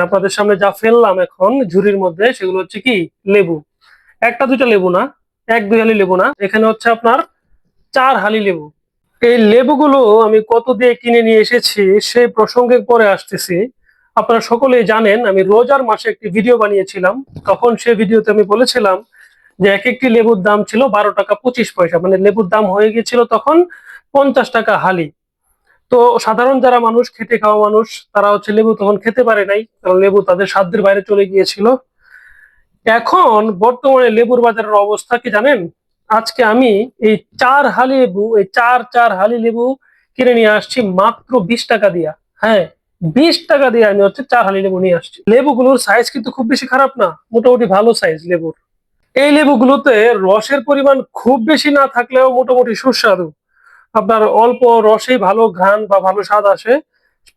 আপনাদের সামনে যা ফেললাম এখন ঝুড়ির মধ্যে, সেগুলো হচ্ছে কি? লেবু। একটা দুইটা লেবু না? এক দুই হালি লেবু না? এখানে হচ্ছে আপনার চার হালি লেবু। এই লেবুগুলো আমি কত দিয়ে কিনে নিয়ে এসেছি, সেই প্রসঙ্গে পরে আসতেছি। আপনারা সকলেই জানেন, আমি রোজার মাসে একটি ভিডিও বানিয়েছিলাম। তখন সেই ভিডিওতে আমি বলেছিলাম যে এক একটি লেবুর দাম ছিল বারো টাকা পঁচিশ পয়সা। মানে লেবুর দাম হয়ে গিয়েছিল তখন পঞ্চাশ টাকা হালি। তো সাধারণ যারা মানুষ, খেটে খাওয়া মানুষ, তারা হচ্ছে লেবু তখন খেতে পারে নাই, কারণ লেবু তাদের সাধ্যের বাইরে চলে গিয়েছিল। এখন বর্তমানে লেবুর বাজারের অবস্থা কি জানেন? আজকে আমি এই চার হালি লেবু, এই চার চার হালি লেবু কিনে নিয়ে আসছি মাত্র বিশ টাকা দিয়া। হ্যাঁ বিশ টাকা দিয়ে আমি হচ্ছে চার হালি লেবু নিয়ে আসছি। লেবুগুলোর সাইজ কিন্তু খুব বেশি খারাপ না, মোটামুটি ভালো সাইজ লেবুর। এই লেবুগুলোতে রসের পরিমাণ খুব বেশি না থাকলেও মোটামুটি সুস্বাদু। আপনার অল্প রসে ভালো ঘ্রাণ বা ভালো স্বাদ আসে।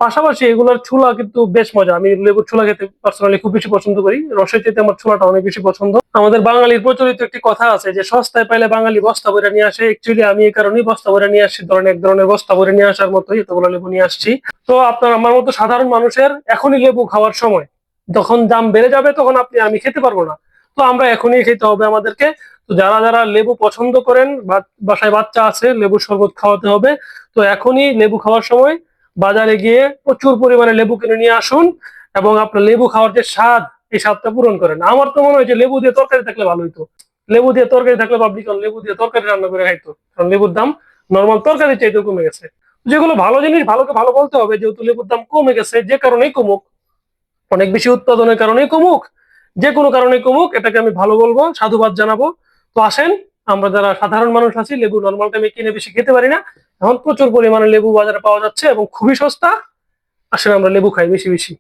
পাশাপাশি এগুলোর ছোলা কিন্তু বেশ মজা। আমি লেবুর ছোলা খেতে পার্সোনালি খুব বেশি পছন্দ করি। রসের চেয়ে আমার ছোলাটা অনেক বেশি পছন্দ। আমাদের বাঙালির প্রচলিত একটি কথা আছে যে, সস্তায় পাইলে বাঙালি বস্তা ভরে নিয়ে আসে। একচুয়ালি আমি এই কারণেই বস্তা ভরে নিয়ে আসছি। ধরেন এক ধরনের বস্তা ভরে নিয়ে আসার মতোই এতগুলো লেবু নিয়ে আসছি। তো আপনার আমার মতো সাধারণ মানুষের এখনই লেবু খাওয়ার সময়। যখন দাম বেড়ে যাবে তখন আপনি আমি খেতে পারব না। তো আমরা এখনই খেতে হবে আমাদেরকে। তো যারা যারা লেবু পছন্দ করেন বাসায় বাচ্চা আছে, লেবু শরবত খাওয়াতে হবে। তো এখনই লেবু খাওয়ার সময় বাজারে গিয়ে প্রচুর পরিমাণে লেবু কিনে নিয়ে আসুন এবং আপনার লেবু খাওয়ার যে স্বাদ, এই স্বাদটা পূরণ করেন। আমার তো মনে হয় যে লেবু দিয়ে তরকারি থাকলে ভালো হইতো। লেবু দিয়ে তরকারি থাকলে পাবলিক লেবু দিয়ে তরকারি রান্না করে খাইতো। কারণ লেবুর দাম নর্মাল তরকারি চাইতে কমে গেছে। যেগুলো ভালো জিনিস, ভালোকে ভালো বলতে হবে। যেহেতু লেবুর দাম কমে গেছে, যে কারণেই কমুক। অনেক বেশি উৎপাদনের কারণেই কমুক। যে কোনো কারণে কমুক। এটাকে আমি ভালো বলব, সাধুবাদ জানাব। তো আসেন, আমরা যারা সাধারণ মানুষ আছি, লেবু নর্মাল টাইমে কিনে বেশি খেতে পারি না। এখন প্রচুর পরিমাণে লেবু বাজারে পাওয়া যাচ্ছে এবং খুবই সস্তা। আসেন আমরা লেবু খাই বেশি বেশি।